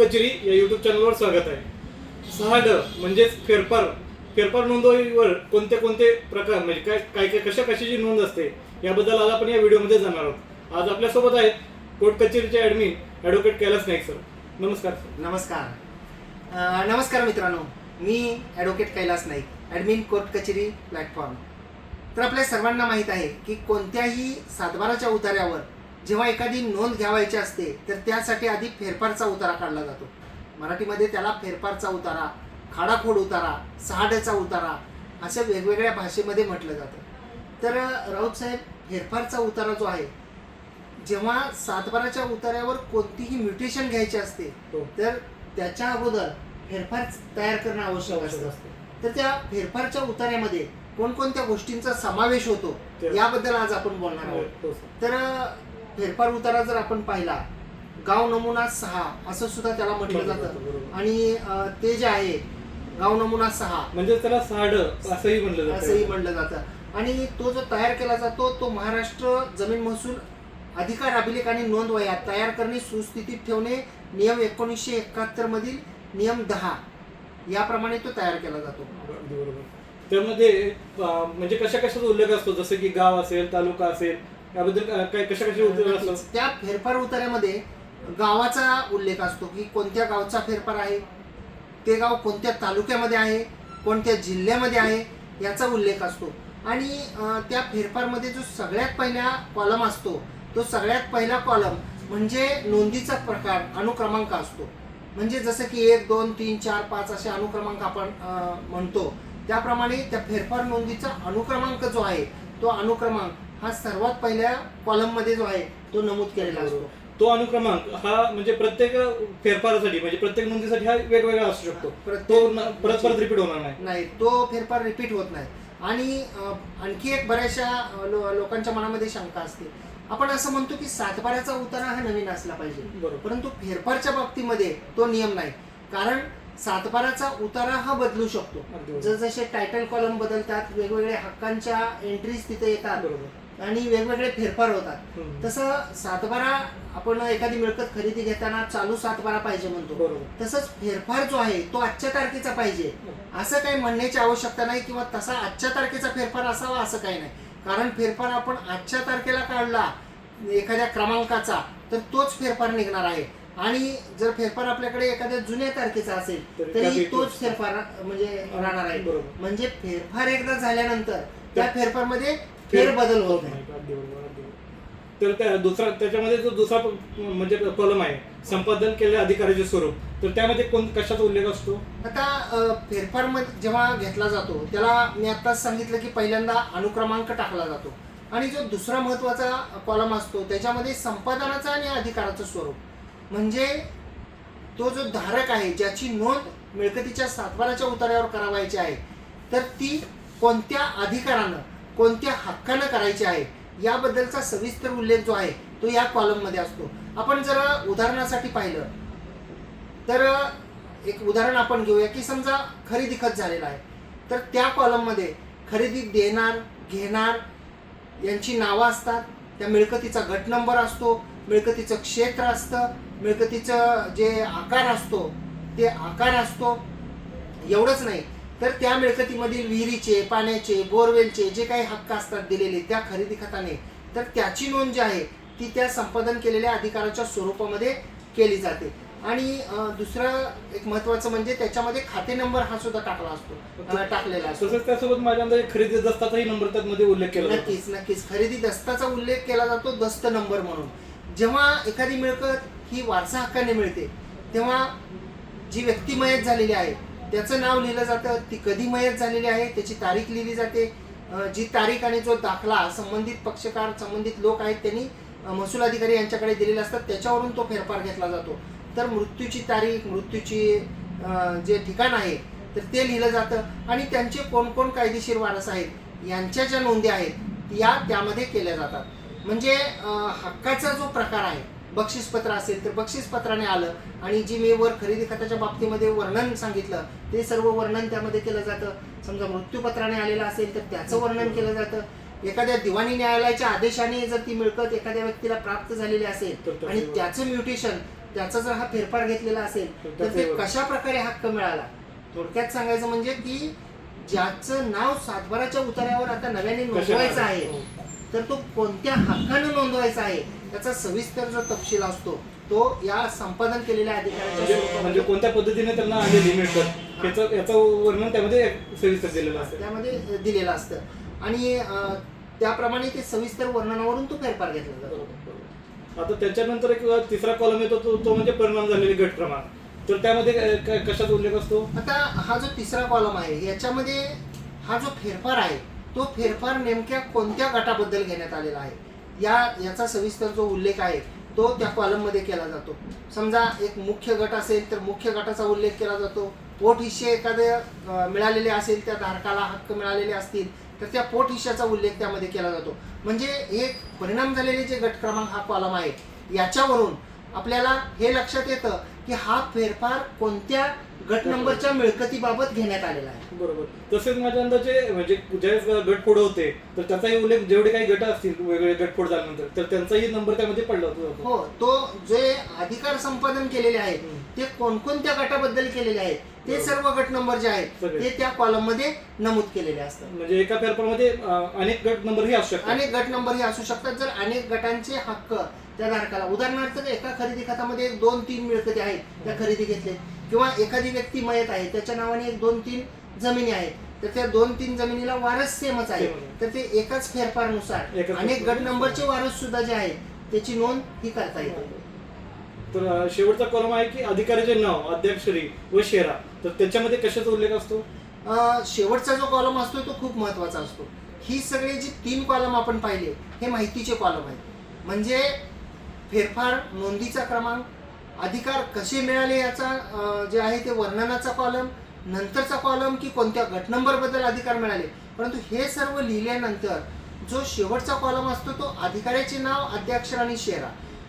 कचेरी या युट्यूब चॅनलवर स्वागत आहे. सहा ड म्हणजेच फेरफार फेरफार नोंदणीवर कोणते कोणते प्रकार म्हणजे काय काय काय कशा कशाची नोंद असते याबद्दल आज आपण या व्हिडिओमध्ये जाणार आहोत. आज आपल्यासोबत आहेत court कचेरीचे admin advocate Kailas Naik sir नमस्कार सर नमस्कार. नमस्कार मित्रांनो. मी advocate Kailas Naik admin court कचेरी प्लॅटफॉर्म तर आपल्या सर्वांना माहीत आहे की कोणत्याही सातबाराच्या उतार्यावर जेव्हा एखादी नोंद घ्यावायची असते तर त्यासाठी आधी फेरफारचा उतारा काढला जातो. मराठीमध्ये त्याला फेरफारचा उतारा खाडाखोड उतारा सहाड्याचा उतारा असं वेगवेगळ्या भाषेमध्ये म्हटलं जातं. तर राऊत साहेब फेरफारचा उतारा जो आहे जेव्हा सातबाराच्या उतार्यावर कोणतीही म्युटेशन घ्यायची असते हो. तर त्याच्या अगोदर फेरफार तयार करणं आवश्यक असतं. तर त्या फेरफारच्या उतार्यामध्ये कोणकोणत्या गोष्टींचा समावेश होतो याबद्दल आज आपण बोलणार हो, आहोत हो, सर. तर फेरफार उतारा जर आपण पाहिला गाव नमुना सहा असं सुद्धा त्याला म्हटलं जातं. आणि ते जे आहे गाव नमुना सहा म्हणजे त्याला सहा ड असंही म्हणलं जातं. असंही म्हणलं जातं. आणि तो जो तयार केला जातो तो महाराष्ट्र जमीन महसूल अधिकार अभिलेख आणि नोंद वया तयार करणे सुस्थितीत ठेवणे नियम एकोणीसशे एकाहत्तर मधील नियम दहा याप्रमाणे तो तयार केला जातो. बरोबर. त्यामध्ये म्हणजे कशा कशाचा उल्लेख असतो? जसं की गाव असेल तालुका असेल याबद्दल काय कशा कशा त्या फेरफार उतार्यामध्ये गावाचा उल्लेख असतो की कोणत्या गावचा फेरफार आहे ते गाव कोणत्या तालुक्यामध्ये आहे कोणत्या जिल्ह्यामध्ये आहे याचा उल्लेख असतो. आणि अं, त्या फेरफारमध्ये जो सगळ्यात पहिला कॉलम असतो तो सगळ्यात पहिला कॉलम म्हणजे नोंदीचा प्रकार अनुक्रमांक असतो. म्हणजे जसं की एक दोन तीन चार पाच असे अनुक्रमांक आपण अं, म्हणतो. त्याप्रमाणे त्या फेरफार नोंदीचा अनुक्रमांक जो आहे तो अनुक्रमांक हा सर्वात पहिल्या कॉलममध्ये जो आहे तो नमूद केलेला असतो. तो अनुक्रमांक हा म्हणजे प्रत्येक फेरफारासाठी म्हणजे प्रत्येक नोंदीसाठी हा वेगवेगळा असू शकतो. तो परत परत रिपीट होणार नाही. नाही तो फेरफार रिपीट होत नाही. आणि आणखी एक बऱ्याचशा लो- लोकांच्या मनामध्ये शंका असते. आपण असं म्हणतो की सातबाऱ्याचा उतारा हा नवीन असला पाहिजे. परंतु फेरफारच्या बाबतीमध्ये तो नियम नाही. कारण सातबाराचा उतारा हा बदलू शकतो. जसजसे टायटल कॉलम बदलतात वेगवेगळ्या हक्कांच्या एंट्रीज तिथे येतात. आणि वेगवेगळे फेरफार होतात. तसं सातबारा आपण एखादी मिळकत खरेदी घेताना चालू सातबारा पाहिजे म्हणतो. तसंच फेरफार जो आहे तो आजच्या तारखेचा पाहिजे. असं काही म्हणण्याची आवश्यकता नाही किंवा तसा आजच्या तारखेचा फेरफार असावा असं काही नाही. कारण फेरफार आपण आजच्या तारखेला काढला एखाद्या क्रमांकाचा तर तोच फेरफार निघणार आहे. आणि जर फेरफार आपल्याकडे एखाद्या जुन्या तारखेचा असेल तर तोच फेरफार म्हणजे राहणार आहे. म्हणजे फेरफार एकदा झाल्यानंतर त्या फेरफारमध्ये फेरबदल होत नाही. तर त्या दुसरा त्याच्यामध्ये जो दुसरा म्हणजे कॉलम आहे संपादन केलेल्या अधिकाराचे स्वरूप तर त्यामध्ये कोण कशाचा उल्लेख असतो? आता फेरफारमध्ये जेव्हा घेतला जातो त्याला मी आत्ताच सांगितलं की पहिल्यांदा अनुक्रमांक टाकला जातो. आणि जो दुसरा महत्त्वाचा कॉलम असतो त्याच्यामध्ये संपादनाचं आणि अधिकाराचं स्वरूप. म्हणजे तो जो धारक आहे ज्याची नोंद मिळकतीच्या सातबाराच्या उतार्यावर करावायची आहे तर ती कोणत्या अधिकारानं कोणत्या हक्कानं करायचे आहे याबद्दलचा सविस्तर उल्लेख जो आहे तो या कॉलममध्ये असतो. आपण जर उदाहरणासाठी पाहिलं तर एक उदाहरण आपण घेऊया की समजा खरेदी खत झालेला आहे. तर त्या कॉलममध्ये खरेदी देणार घेणार यांची नावं असतात. त्या मिळकतीचा गट नंबर असतो मिळकतीचं क्षेत्र असतं मिळकतीचं जे आकार असतो ते आकार असतो. एवढंच नाही. तर त्या मिळकतीमधील विहिरीचे पाण्याचे बोरवेलचे जे काही हक्क असतात दिलेले त्या खरेदी खताने तर त्याची नोंद जी आहे ती त्या संपादन केलेल्या अधिकाराच्या स्वरूपामध्ये केली जाते. आणि दुसरं एक महत्वाचं म्हणजे त्याच्यामध्ये खाते नंबर हा सुद्धा टाकला असतो टाकलेला असतो. तसंच त्यासोबत माझ्या अंदाजे खरेदी दस्ताचाही नंबर त्यामध्ये उल्लेख केला नक्कीच नक्कीच. खरेदी दस्ताचा उल्लेख केला जातो दस्त नंबर म्हणून. जेव्हा एखादी मिळकत ही वारसा हक्काने मिळते तेव्हा जी व्यक्ती मयत झालेली आहे त्याचं नाव लिहिलं जातं. ती कधी मयत झालेली आहे त्याची तारीख लिहिली जाते. जी तारीख आणि जो दाखला संबंधित पक्षकार संबंधित लोक आहेत त्यांनी महसूल अधिकारी यांच्याकडे दिलेले असतात. त्याच्यावरून तो फेरफार घेतला जातो. तर मृत्यूची तारीख मृत्यूची जे ठिकाण आहे तर ते लिहिलं जातं. आणि त्यांचे कोणकोण कायदेशीर वारस आहेत यांच्या ज्या नोंदी आहेत या त्यामध्ये केल्या जातात. म्हणजे हक्काचा जो प्रकार आहे बक्षीसपत्र असेल तर बक्षीसपत्राने आलं. आणि जी मी वर खरेदी खताच्या बाबतीमध्ये वर्णन सांगितलं ते सर्व वर्णन त्यामध्ये केलं जातं. समजा मृत्यूपत्राने आलेलं असेल तर त्याचं वर्णन केलं जातं. एखाद्या दिवाणी न्यायालयाच्या आदेशाने जर ती मिळकत एखाद्या व्यक्तीला प्राप्त झालेली असेल आणि. त्याचं म्युटेशन त्याचा जर हा फेरफार घेतलेला असेल तर ते कशा प्रकारे हक्क मिळाला? थोडक्यात सांगायचं म्हणजे की ज्याचं नाव सातबाराच्या उतार्यावर आता नव्याने नोंदवायचं आहे. तर तो कोणत्या हक्कानं नोंदवायचा आहे त्याचा सविस्तर जो तपशील असतो तो या संपादन केलेल्या अधिकाऱ्याच्या म्हणजे म्हणजे कोणत्या पद्धतीने त्यांना आलेली मिळतात याचं याचं वर्णन त्यामध्ये सविस्तर दिलेलं असतं. त्यामध्ये दिलेलं असतं. आणि त्याप्रमाणे ते सविस्तर वर्णनावरून तो फेरफार घेतला जातो. आता त्याच्यानंतर एक तिसरा कॉलम येतो तो तो म्हणजे परिणाम झालेले गट प्रमाण तर त्यामध्ये क काय- कशाचा उल्लेख असतो? आता हा जो तिसरा कॉलम आहे याच्यामध्ये हा जो फेरफार आहे तो फेरफार नेमक्या कोणत्या गटाबद्दल घेण्यात आलेला आहे? या याचा सविस्तर जो उल्लेख आहे तो त्या कॉलममध्ये केला जातो. समजा एक मुख्य गट असेल तर मुख्य गटाचा उल्लेख केला जातो. पोट हिस्से एखादे मिळालेले असेल त्या धारकाला हक्क मिळालेले असतील तर त्या पोट हिश्श्याचा उल्लेख त्यामध्ये केला जातो. म्हणजे एक परिणाम झालेले जे गट क्रमांक हा कॉलम आहे याच्यावरून आपल्याला हे लक्षात येतं की हा फेरफार कोणत्या गट नंबरच्या मिळकतीबाबत घेण्यात आलेला आहे? बरोबर. तसेच माझ्या अंदाजे म्हणजे ज्यावेळेस गटफोड होते तर त्याचाही उल्लेख जेवढे काही गट असतील वेगवेगळे गटफोड झाल्यानंतर तर त्यांचाही नंबर त्यामध्ये पडला होता हो तो जे अधिकार संपादन केलेले आहेत. ते कोणकोणत्या गटाबद्दल केलेले आहेत ते. सर्व गट नंबर जे आहेत. ते त्या कॉलममध्ये नमूद केलेले असतात. म्हणजे एका फेरफारमध्ये अं, अनेक गट नंबरही असू शकतात. अनेक गट नंबर हे असू शकतात. जर अनेक गटांचे हक्क त्या धारकाला उदाहरणार्थ एका खरेदी खात्यामध्ये एक दोन तीन मिळकती आहेत त्या खरेदी घेतले किंवा एखादी व्यक्ती मयत आहे त्याच्या नावाने एक दोन तीन जमिनी आहेत तर त्या दोन तीन जमिनीला वारस सेमच आहे. आहे. तर ते एकाच फेरफारनुसार अनेक गट. नंबरचे वारस सुद्धा जे आहेत त्याची नोंद ही करता येते. तर शेवटचा कॉलम आहे की अधिकाऱ्याचे नाव अध्यक्षरी व शेरा तर त्याच्यामध्ये कशाचा उल्लेख असतो? शेवटचा जो कॉलम असतो तो खूप महत्त्वाचा असतो. ही सगळे जी तीन कॉलम आपण पाहिले हे माहितीचे कॉलम आहेत. म्हणजे फेरफार नोंदीचा क्रमांक अधिकार कसे मिळाले याचा जे आहे ते वर्णनाचा कॉलम नंतरचा कॉलम की कोणत्या गट नंबरबद्दल अधिकार मिळाले. परंतु हे सर्व लिहिल्यानंतर जो शेवटचा कॉलम असतो तो अधिकाऱ्याचे नाव अध्यक्षर आणि शेरा.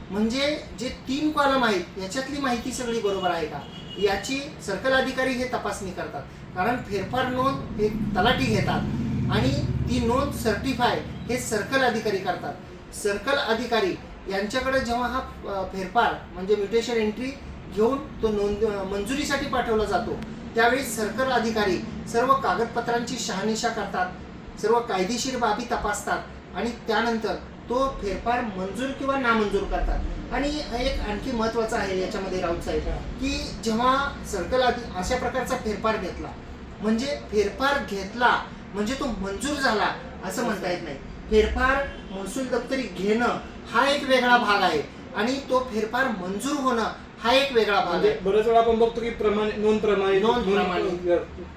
म्हणजे जे तीन कॉलम आहेत याच्यातली माहिती सगळी बरोबर आहे का? याची सर्कल अधिकारी हे तपासणी करतात. कारण फेरफार नोंद हे तलाठी घेतात आणि ती नोंद सर्टिफाय हे सर्कल अधिकारी करतात. सर्कल अधिकारी यांच्याकडे जेव्हा हा फेरफार म्हणजे म्युटेशन एंट्री घेऊन तो नोंद मंजुरीसाठी पाठवला जातो त्यावेळी सर्कल अधिकारी सर्व कागदपत्रांची शहानिशा करतात सर्व कायदेशीर बाबी तपासतात आणि त्यानंतर तो फेरफार मंजूर किंवा नामंजूर करतात. आणि एक आणखी महत्वाचं आहे याच्यामध्ये राऊत साहेब की जेव्हा सर्कल आधी अशा प्रकारचा फेरफार घेतला म्हणजे फेरफार घेतला म्हणजे तो मंजूर झाला असं म्हणता येत नाही. फेरफार महसूल दप्तरी घेणं हा एक वेगळा भाग आहे. आणि तो फेरफार मंजूर होणं हा एक वेगळा भाग म्हणजे आहे. बरेच वेळा आपण बघतो की प्रमाणे नोंद प्रमाणित नोंद प्रमाणित.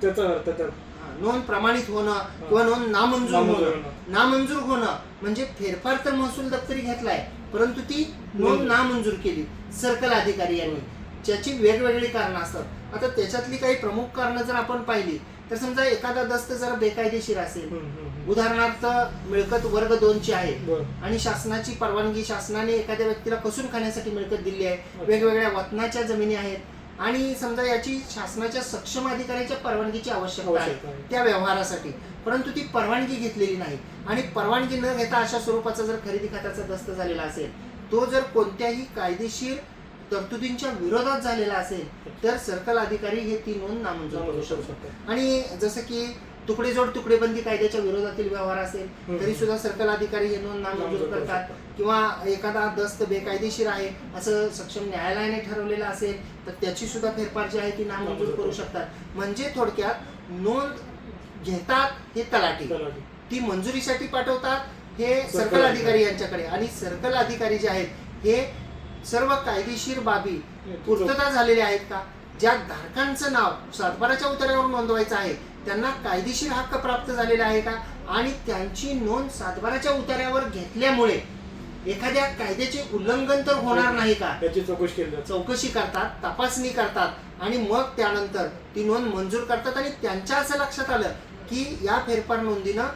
त्याचा अर्थ तर. हा, नोंद प्रमाणित होणं किंवा नोंद नामंजूर नामंजूर होणं. होणं. नामंजूर होणं म्हणजे फेरफार तर महसूल दप्तरी घेतलाय परंतु ती नोंद नोंद. नामंजूर केली. सर्कल अधिकारी यांनी. ज्याची वेगवेगळी कारणं असतात. आता त्याच्यातली काही प्रमुख कारणं जर आपण पाहिली तर समजा एखादा दस्त जर बेकायदेशीर असेल. उदाहरणार्थ मिळकत वर्ग दोनची आहे. आणि शासनाची परवानगी शासनाने एखाद्या व्यक्तीला कसून खाण्यासाठी मिळकत दिली आहे वेगवेगळ्या वतनाच्या जमिनी आहेत आणि समजा याची शासनाच्या सक्षम अधिकाऱ्याच्या परवानगीची आवश्यकता आहे. त्या व्यवहारासाठी परंतु ती परवानगी घेतलेली नाही आणि परवानगी न घेता अशा स्वरूपाचा जर खरेदी खात्याचा दस्त झालेला असेल तो जर कोणत्याही कायदेशीर तरतुदींच्या विरोधात झालेला असेल तर सर्कल अधिकारी हे ती नोंद नामंजूर करू शकतो शकतात. आणि जसं की तुकडेजोड तुकडेबंदी कायद्याच्या विरोधातील व्यवहार असेल. तरी सुद्धा सर्कल अधिकारी हे नोंद नामंजूर नामंजूर करू करतात. किंवा एखादा दस्त बेकायदेशीर आहे असं सक्षम न्यायालयाने ठरवलेलं असेल तर त्याची सुद्धा फेरफार जी आहे ती नामंजूर करू शकतात म्हणजे थोडक्यात नोंद घेतात हे तलाठी. ती मंजुरीसाठी पाठवतात हे सर्कल. अधिकारी यांच्याकडे आणि सर्कल अधिकारी जे आहेत हे सर्व कायदेशीर बाबी पूर्तता झालेले आहेत का? ज्या धारकांचं नाव सातबाराच्या उतार्यावर नोंदवायचं आहे त्यांना कायदेशीर हक्क प्राप्त झालेले आहे का? आणि त्यांची नोंद सातबाराच्या उतार्यावर घेतल्यामुळे एखाद्या कायद्याचे उल्लंघन तर होणार नाही का? याची चौकशी केली चौकशी करतात तपासणी करतात आणि मग त्यानंतर ती नोंद मंजूर करतात आणि त्यांच्या असं लक्षात आलं की या फेरफार नोंदीनं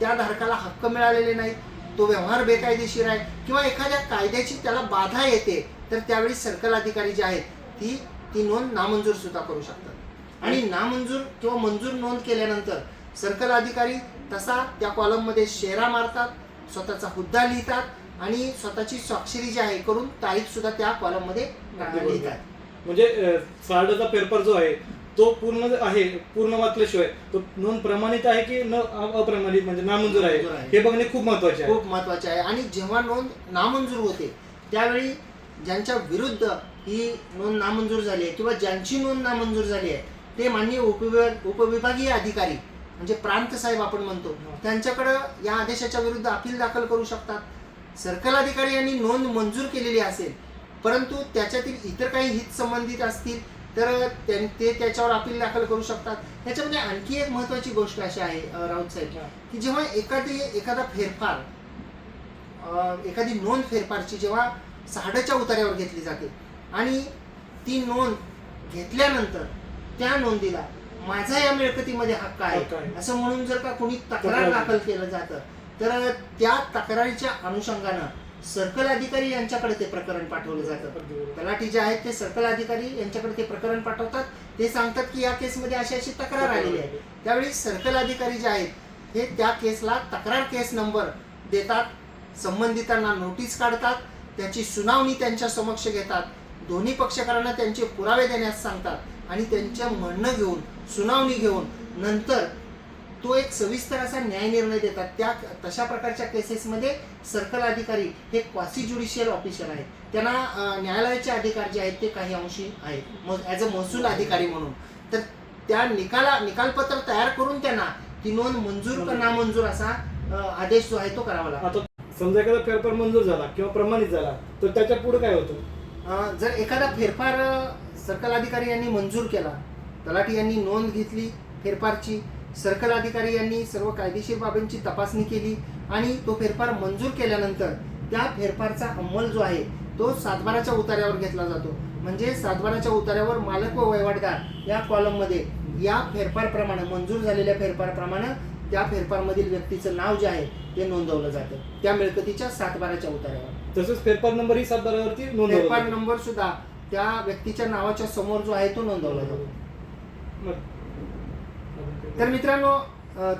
त्या धारकाला हक्क मिळालेले नाही तो व्यवहार बेकायदेशीर आहे किंवा एखाद्या कायद्याची त्याला बाधा येते तर त्यावेळी सर्कल अधिकारी जे आहेत ती ती नोंद नामंजूर सुद्धा करू शकतात आणि नामंजूर किंवा मंजूर नोंद केल्यानंतर सर्कल अधिकारी तसा त्या कॉलममध्ये शेरा मारतात स्वतःचा हुद्दा लिहितात आणि स्वतःची स्वाक्षरी जी आहे करून तारीख सुद्धा त्या कॉलममध्ये. लिहितात म्हणजे फेरफार जो आहे तो पूर्ण आहे पूर्ण वाचल्याशिवाय तो नोंद प्रमाणित आहे की न अप्रमाणित म्हणजे नामंजूर आहे नामंजूर आहे. हे बघणे खूप महत्त्वाचे आहे खूप महत्त्वाचे आहे आणि जेव्हा नोंद नामंजूर होते त्यावेळी ज्यांच्या विरुद्ध ही नोंद नामंजूर झाली आहे किंवा ज्यांची नोंद नामंजूर झाली आहे ते माननीय उपविभाग उपविभागीय अधिकारी म्हणजे प्रांत साहेब आपण म्हणतो हा. त्यांच्याकडं या आदेशाच्या विरुद्ध अपील दाखल करू शकतात सर्कल अधिकारी यांनी नोंद मंजूर केलेली असेल परंतु त्याच्यातील इतर काही हित संबंधित असतील तर ते त्याच्यावर अपील दाखल करू शकतात त्याच्यामध्ये आणखी एक महत्वाची गोष्ट अशी आहे राऊत साहेब. की जेव्हा एखादी एखादा फेरफार एखादी नोंद फेरफारची जेव्हा सहाडाच्या उतार्यावर घेतली जाते आणि ती नोंद घेतल्यानंतर त्या नोंदीला माझा या मिळकतीमध्ये हक्क आहे. असं म्हणून जर का कोणी तक्रार दाखल केलं जातं तर त्या तक्रारीच्या अनुषंगानं सर्कल अधिकारी यांच्याकडे ते प्रकरण पाठवलं जातं. तलाठी जे आहेत ते सर्कल अधिकारी यांच्याकडे ते प्रकरण पाठवतात. ते सांगतात की या केसमध्ये अशी अशी तक्रार आलेली आहे. त्यावेळी सर्कल अधिकारी जे आहेत हे त्या केसला तक्रार केस नंबर देतात संबंधितांना नोटीस काढतात त्याची सुनावणी त्यांच्या समक्ष घेतात दोन्ही पक्षकारांना त्यांचे पुरावे देण्यास सांगतात आणि त्यांच्या म्हणणं घेऊन सुनावणी घेऊन नंतर तो एक सविस्तर असा न्याय निर्णय देतात. त्या तशा प्रकारच्या केसेसमध्ये सर्कल अधिकारी हे क्वासी ज्युडिशियल ऑफिसर आहेत. त्यांना न्यायालयाचे अधिकार जे आहेत ते काही अंशी आहेत. ॲज अ महसूल अधिकारी म्हणून. तर त्या निकाला निकालपत्र तयार करून त्यांना ती नोंद मंजूर का नामंजूर असा आदेश जो आहे तो करावा लागतो. समजा एखादा फेरफार मंजूर झाला किंवा प्रमाणित झाला तर त्याच्या पुढे काय होतं? जर एखादा फेरफार सर्कल अधिकारी यांनी मंजूर केला तलाठी यांनी नोंद घेतली फेरफारची सर्कल अधिकारी यांनी सर्व कायदेशीर बाबींची तपासणी केली आणि तो फेरफार मंजूर केल्यानंतर त्या फेरफारचा अंमल जो आहे तो सातबाराच्या उतार्यावर घेतला जातो. म्हणजे सातबाराच्या उतार्यावर मालक व वहिवाटदार या कॉलममध्ये या फेरफारप्रमाणे मंजूर झालेल्या फेरफारप्रमाणे त्या फेरफारमधील व्यक्तीचं नाव जे आहे ते नोंदवलं जातं. त्या मिळकतीच्या सातबाराच्या उतार्यावर. तसंच फेरफार नंबर ही सातबारावरती फेरफार नंबर सुद्धा त्या व्यक्तीच्या नावाच्या समोर जो आहे तो नोंदवला जातो. तर मित्रांनो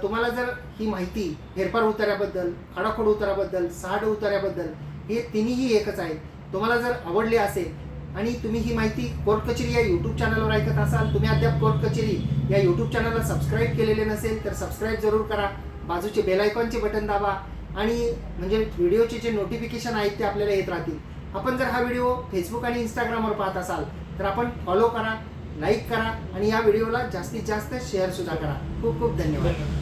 तुम्हाला जर ही माहिती फेरफार उतार्याबद्दल खडाखोड उताराबद्दल सहाड उतार्याबद्दल हे तिन्हीही एकच आहेत. तुम्हाला जर आवडले असेल आणि तुम्ही ही माहिती कोर्ट कचेरी या यूट्यूब चॅनलवर ऐकत असाल तुम्ही अद्याप कोर्ट कचेरी या यूट्यूब चॅनलला सबस्क्राईब केलेले नसेल तर सबस्क्राईब जरूर करा. बाजूचे बेल आयकॉनचे बटन दाबा आणि म्हणजे व्हिडिओचे जे नोटिफिकेशन आहेत ते आपल्याला येत राहतील. आपण जर हा व्हिडिओ फेसबुक आणि इंस्टाग्रामवर पाहत असाल तर आपण फॉलो करा. लाईक करा आणि या व्हिडिओला जास्तीत जास्त शेअर सुद्धा करा. खूप खूप धन्यवाद. धन्यवाद